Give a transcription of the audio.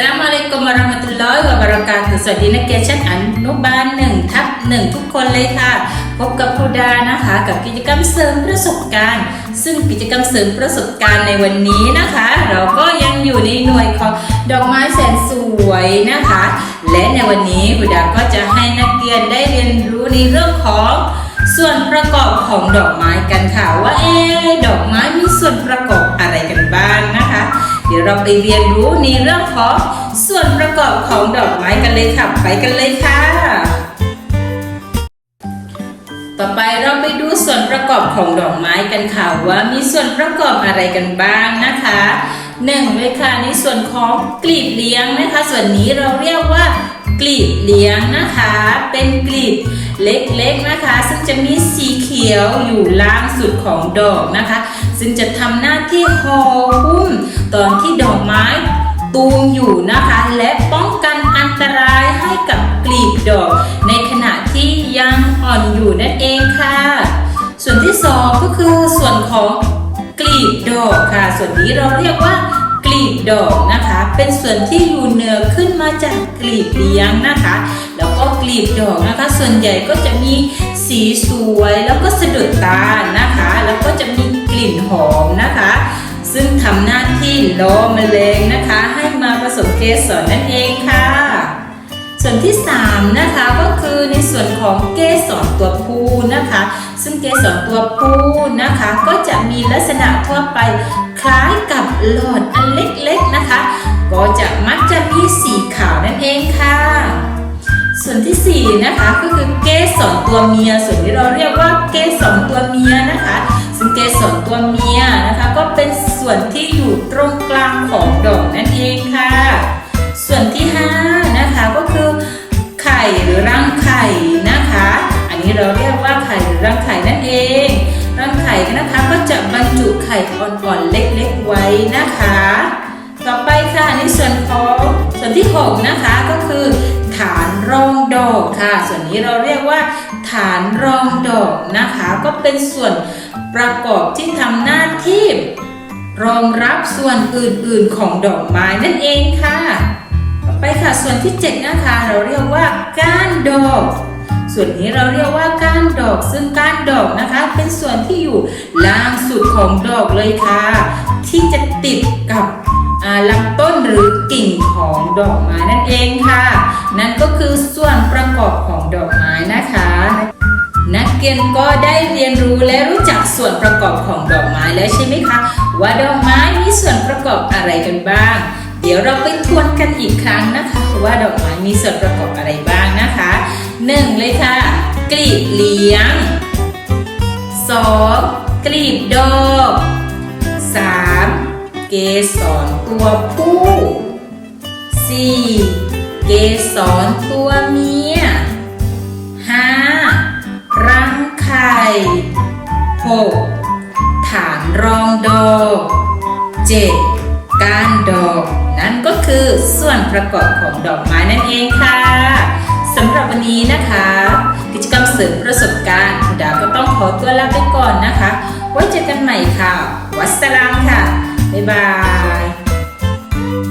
กุมวะเราะมะตุลลอฮิวะบะเราะกาตุฮ์สวัสดีนักเรียนชั้นอนุบาลหนึ่งทับหนึ่งทุกคนเลยค่ะ พบกับครูดานะคะ กับกิจกรรมเสริมประสบการณ์ ซึ่งกิจกรรมเสริมประสบการณ์ในวันนี้นะคะ เราก็ยังอยู่ในหน่วยของดอกไม้แสนสวยนะคะ และในวันนี้ครูดาก็จะให้นักเรียนได้เรียนรู้ในเรื่องของส่วนประกอบของดอกไม้กันค่ะ ว่าเอ๊ดอกไม้มีส่วนประกอบอะไรกันบ้าง เดี๋ยวเราไปเรียนรู้ในเรื่องของส่วนประกอบของดอกไม้กันเลยค่ะ ไปกันเลยค่ะ ต่อไปเราไปดูส่วนประกอบของดอกไม้กันค่ะว่ามีส่วนประกอบอะไรกันบ้างนะคะหนึ่งเลยค่ะในส่วนของกลีบเลี้ยงนะคะ ส่วนนี้เราเรียกว่ากลีบเลี้ยงนะคะ เป็นกลีบเล็กๆนะคะ ซึ่งจะมีสีเขียวอยู่ล่างสุดของดอกนะคะ ซึ่งจะทำหน้าที่ห่อหุ้ม ตอนที่ดอกไม้ตูมอยู่นะคะ และป้องกันอันตรายให้กับกลีบดอก ในขณะที่ยังอ่อนอยู่นั่นเองค่ะ ส่วนที่สองก็คือส่วนของกลีบดอกค่ะ ส่วนนี้เราเรียกว่ากลีบดอกนะคะ เป็นส่วนที่อยู่เหนือขึ้นมาจากกลีบเลี้ยงนะคะ แล้วก็กลีบดอกนะคะ ส่วนใหญ่ก็จะมีสีสวยแล้วก็สะดุดตานะคะ แล้วก็จะมีกลิ่นหอมนะคะ ซึ่งทำหน้าที่ล่อแมลงนะคะ ให้มาผสมเกสรนั่นเองค่ะ ส่วนที่ 3 นะคะก็คือในส่วนของเกสรตัวผู้นะคะ ซึ่งเกสรตัวผู้นะคะ ก็จะมีลักษณะทั่วไปคล้ายกับหลอดอันเล็กๆนะคะ ก็จะมักจะมีสีขาวนั่นเองค่ะส่วนที่4นะคะก็คือเกสรตัวเมีย ส่วนที่เราเรียกว่าเกสรตัวเมียนะคะ ซึ่งเกสรตัวเมียนะคะก็เป็นส่วนที่อยู่ตรงกลางของดอกนั่นเองค่ะ ส่วนที่5นะคะก็คือไข่หรือรังไข่นะคะ อันนี้เราเรียกว่าไข่หรือรังไข่นั่นเองรังไข่นะคะก็จะบรรจุไข่อ่อนๆเล็กๆไว้นะคะ ต่อไปค่ะในส่วนของส่วนที่6นะคะก็คือฐานรองดอกค่ะ ส่วนนี้เราเรียกว่า ฐานรองดอกนะคะ ก็เป็นส่วนประกอบที่ทำหน้าที่ รองรับส่วนอื่นๆของดอกไม้นั่นเองค่ะ ต่อไปค่ะส่วนที่ 7 นะคะ เราเรียกว่าก้านดอก ส่วนนี้เราเรียกว่าก้านดอก ซึ่งก้านดอกนะคะ เป็นส่วนที่อยู่ล่างสุดของดอกเลยค่ะ ที่จะติดกับลำต้นหรือกิ่งของดอกไม้นั่นเองค่ะ นั่นก็คือส่วนประกอบของดอกไม้นะคะ นักเรียนก็ได้เรียนรู้และรู้จักส่วนประกอบของดอกไม้แล้วใช่ไหมคะ ว่าดอกไม้มีส่วนประกอบอะไรกันบ้าง เดี๋ยวเราไปทวนกันอีกครั้งนะคะ ว่าดอกไม้มีส่วนประกอบอะไรบ้างนะคะหนึ่งเลยค่ะกลีบเลี้ยงสองกลีบดอกสามเกสรตัวผู้สี่เกสรตัวเมียห้ารังไข่หก อกเจ็ดก้านดอก นั่นก็คือส่วนประกอบของดอกไม้นั่นเองค่ะสำหรับวันนี้นะคะ กิจกรรมเสริมประสบการณ์คุณดาก็ต้องขอตัวลาไปก่อนนะคะ ไว้เจอกันใหม่ค่ะ วัสสลามค่ะ บ๊ายบาย